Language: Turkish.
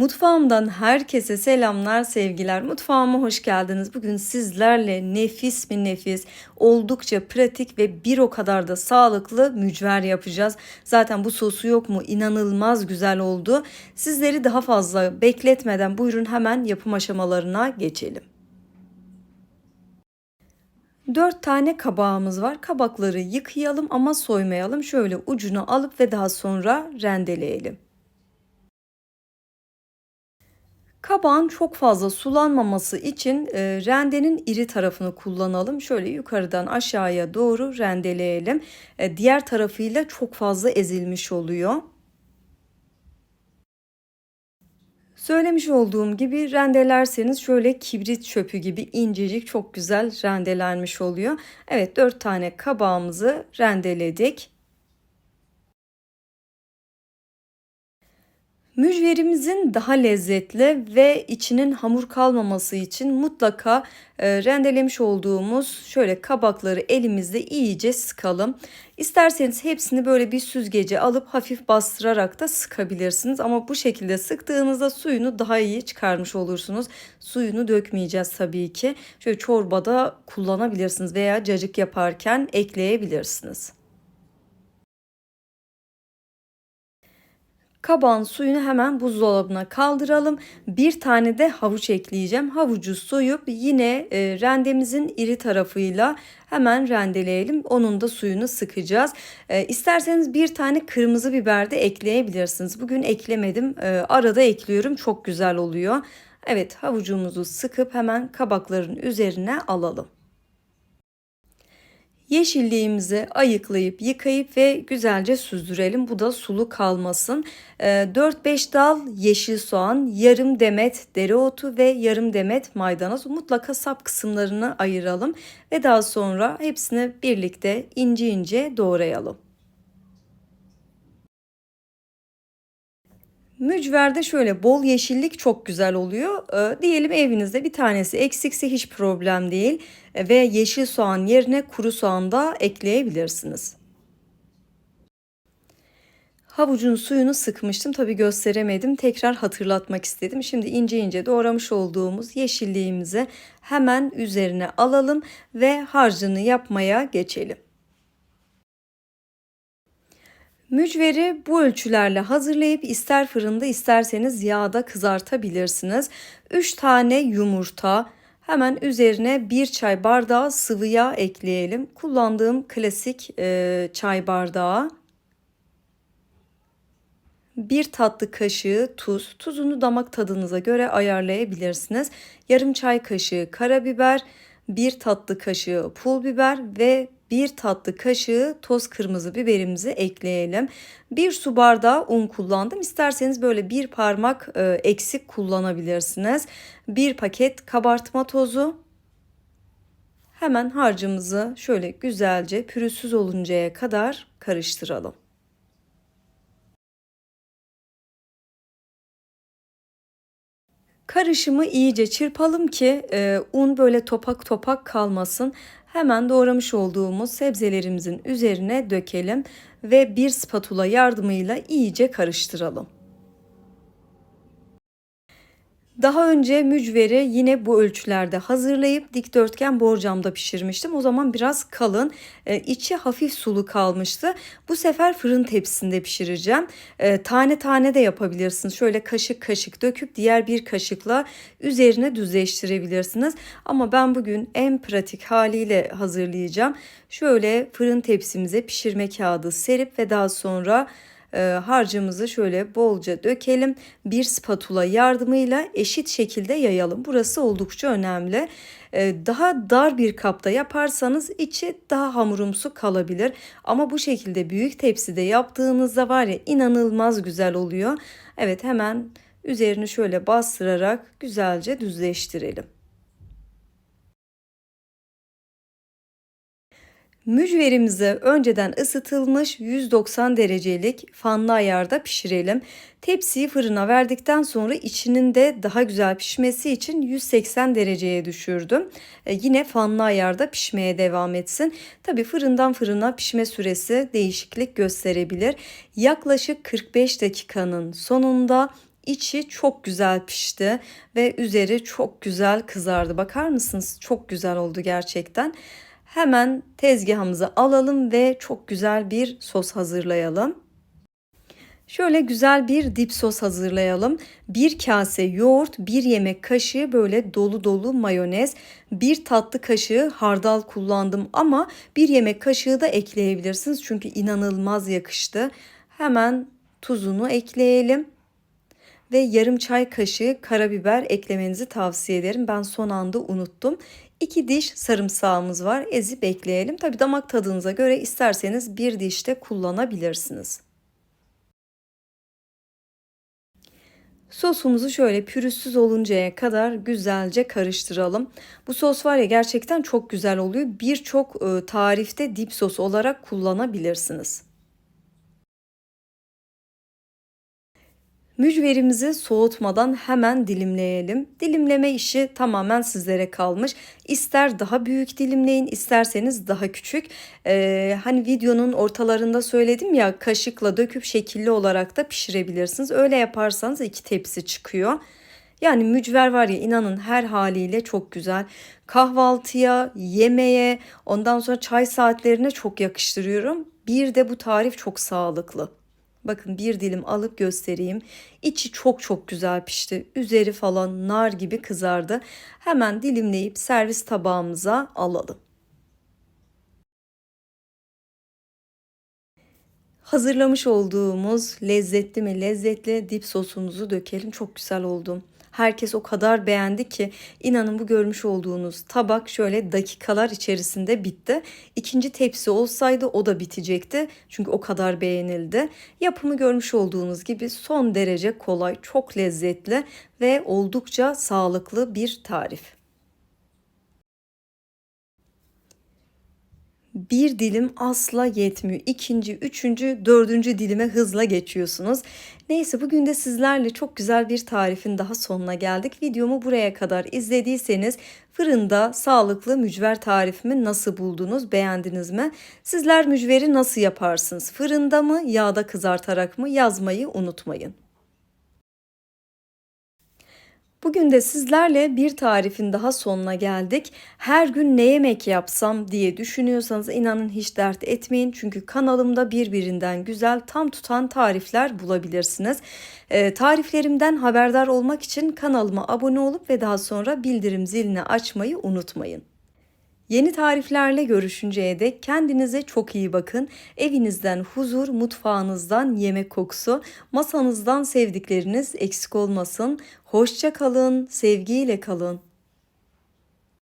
Mutfağımdan herkese selamlar, sevgiler. Mutfağıma hoş geldiniz. Bugün sizlerle nefis mi nefis, oldukça pratik ve bir o kadar da sağlıklı mücver yapacağız. Zaten bu sosu yok mu? İnanılmaz güzel oldu. Sizleri daha fazla bekletmeden buyurun hemen yapım aşamalarına geçelim. 4 tane kabağımız var. Kabakları yıkayalım ama soymayalım. Şöyle ucunu alıp ve daha sonra rendeleyelim. Kabağın çok fazla sulanmaması için e, rendenin iri tarafını kullanalım. Şöyle yukarıdan aşağıya doğru rendeleyelim. E, diğer tarafıyla çok fazla ezilmiş oluyor. Söylemiş olduğum gibi rendelerseniz şöyle kibrit çöpü gibi incecik çok güzel rendelenmiş oluyor. Evet 4 tane kabağımızı rendeledik. Mücverimizin daha lezzetli ve içinin hamur kalmaması için mutlaka e, rendelemiş olduğumuz şöyle kabakları elimizde iyice sıkalım. İsterseniz hepsini böyle bir süzgece alıp hafif bastırarak da sıkabilirsiniz. Ama bu şekilde sıktığınızda suyunu daha iyi çıkarmış olursunuz. Suyunu dökmeyeceğiz tabii ki. Şöyle çorbada kullanabilirsiniz veya cacık yaparken ekleyebilirsiniz. Kabağın suyunu hemen buzdolabına kaldıralım. Bir tane de havuç ekleyeceğim. Havucu soyup yine e, rendemizin iri tarafıyla hemen rendeleyelim. Onun da suyunu sıkacağız. E, isterseniz bir tane kırmızı biber de ekleyebilirsiniz. Bugün eklemedim. E, arada ekliyorum. Çok güzel oluyor. Evet havucumuzu sıkıp hemen kabakların üzerine alalım. Yeşilliğimizi ayıklayıp yıkayıp ve güzelce süzdürelim. Bu da sulu kalmasın. 4-5 ee, dal yeşil soğan, yarım demet dereotu ve yarım demet maydanoz. Mutlaka sap kısımlarını ayıralım ve daha sonra hepsini birlikte ince ince doğrayalım. Mücverde şöyle bol yeşillik çok güzel oluyor. Ee, diyelim evinizde bir tanesi eksikse hiç problem değil. Ee, ve yeşil soğan yerine kuru soğan da ekleyebilirsiniz. Havucun suyunu sıkmıştım. Tabi gösteremedim. Tekrar hatırlatmak istedim. Şimdi ince ince doğramış olduğumuz yeşilliğimizi hemen üzerine alalım ve harcını yapmaya geçelim. Mücveri bu ölçülerle hazırlayıp ister fırında isterseniz yağda kızartabilirsiniz. 3 tane yumurta, hemen üzerine 1 çay bardağı sıvı yağ ekleyelim. Kullandığım klasik e, çay bardağı. 1 tatlı kaşığı tuz. Tuzunu damak tadınıza göre ayarlayabilirsiniz. Yarım çay kaşığı karabiber, 1 tatlı kaşığı pul biber ve 1 tatlı kaşığı toz kırmızı biberimizi ekleyelim. 1 su bardağı un kullandım. İsterseniz böyle bir parmak e, eksik kullanabilirsiniz. 1 paket kabartma tozu. Hemen harcımızı şöyle güzelce pürüzsüz oluncaya kadar karıştıralım. Karışımı iyice çırpalım ki e, un böyle topak topak kalmasın. Hemen doğramış olduğumuz sebzelerimizin üzerine dökelim ve bir spatula yardımıyla iyice karıştıralım. Daha önce mücveri yine bu ölçülerde hazırlayıp dikdörtgen borcamda pişirmiştim. O zaman biraz kalın, e, içi hafif sulu kalmıştı. Bu sefer fırın tepsisinde pişireceğim. E, tane tane de yapabilirsiniz. Şöyle kaşık kaşık döküp diğer bir kaşıkla üzerine düzleştirebilirsiniz. Ama ben bugün en pratik haliyle hazırlayacağım. Şöyle fırın tepsimize pişirme kağıdı serip ve daha sonra e, harcımızı şöyle bolca dökelim. Bir spatula yardımıyla eşit şekilde yayalım. Burası oldukça önemli. E, daha dar bir kapta yaparsanız içi daha hamurumsu kalabilir. Ama bu şekilde büyük tepside yaptığınızda var ya inanılmaz güzel oluyor. Evet hemen üzerini şöyle bastırarak güzelce düzleştirelim. Mücverimizi önceden ısıtılmış 190 derecelik fanlı ayarda pişirelim. Tepsiyi fırına verdikten sonra içinin de daha güzel pişmesi için 180 dereceye düşürdüm. E, yine fanlı ayarda pişmeye devam etsin. Tabi fırından fırına pişme süresi değişiklik gösterebilir. Yaklaşık 45 dakikanın sonunda İçi çok güzel pişti ve üzeri çok güzel kızardı. Bakar mısınız? Çok güzel oldu gerçekten. Hemen tezgahımızı alalım ve çok güzel bir sos hazırlayalım. Şöyle güzel bir dip sos hazırlayalım. Bir kase yoğurt, bir yemek kaşığı böyle dolu dolu mayonez, bir tatlı kaşığı hardal kullandım ama bir yemek kaşığı da ekleyebilirsiniz. Çünkü inanılmaz yakıştı. Hemen tuzunu ekleyelim ve yarım çay kaşığı karabiber eklemenizi tavsiye ederim. Ben son anda unuttum. 2 diş sarımsağımız var. Ezip ekleyelim. Tabi damak tadınıza göre isterseniz bir diş de kullanabilirsiniz. Sosumuzu şöyle pürüzsüz oluncaya kadar güzelce karıştıralım. Bu sos var ya gerçekten çok güzel oluyor. Birçok e, tarifte dip sos olarak kullanabilirsiniz. Mücverimizi soğutmadan hemen dilimleyelim. Dilimleme işi tamamen sizlere kalmış. İster daha büyük dilimleyin, isterseniz daha küçük. Ee, hani videonun ortalarında söyledim ya kaşıkla döküp şekilli olarak da pişirebilirsiniz. Öyle yaparsanız iki tepsi çıkıyor. Yani mücver var ya inanın her haliyle çok güzel. Kahvaltıya, yemeğe, ondan sonra çay saatlerine çok yakıştırıyorum. Bir de bu tarif çok sağlıklı. Bakın bir dilim alıp göstereyim. İçi çok çok güzel pişti. Üzeri falan nar gibi kızardı. Hemen dilimleyip servis tabağımıza alalım. Hazırlamış olduğumuz lezzetli mi lezzetli dip sosumuzu dökelim. Çok güzel oldu. Herkes o kadar beğendi ki inanın bu görmüş olduğunuz tabak şöyle dakikalar içerisinde bitti. İkinci tepsi olsaydı o da bitecekti. Çünkü o kadar beğenildi. Yapımı görmüş olduğunuz gibi son derece kolay, çok lezzetli ve oldukça sağlıklı bir tarif. Bir dilim asla yetmiyor. İkinci, üçüncü, dördüncü dilime hızla geçiyorsunuz. Neyse bugün de sizlerle çok güzel bir tarifin daha sonuna geldik. Videomu buraya kadar izlediyseniz fırında sağlıklı mücver tarifimi nasıl buldunuz, beğendiniz mi? Sizler mücveri nasıl yaparsınız? Fırında mı, yağda kızartarak mı yazmayı unutmayın. Bugün de sizlerle bir tarifin daha sonuna geldik. Her gün ne yemek yapsam diye düşünüyorsanız inanın hiç dert etmeyin. Çünkü kanalımda birbirinden güzel tam tutan tarifler bulabilirsiniz. Ee, tariflerimden haberdar olmak için kanalıma abone olup ve daha sonra bildirim zilini açmayı unutmayın. Yeni tariflerle görüşünceye dek kendinize çok iyi bakın. Evinizden huzur, mutfağınızdan yemek kokusu, masanızdan sevdikleriniz eksik olmasın. Hoşça kalın, sevgiyle kalın.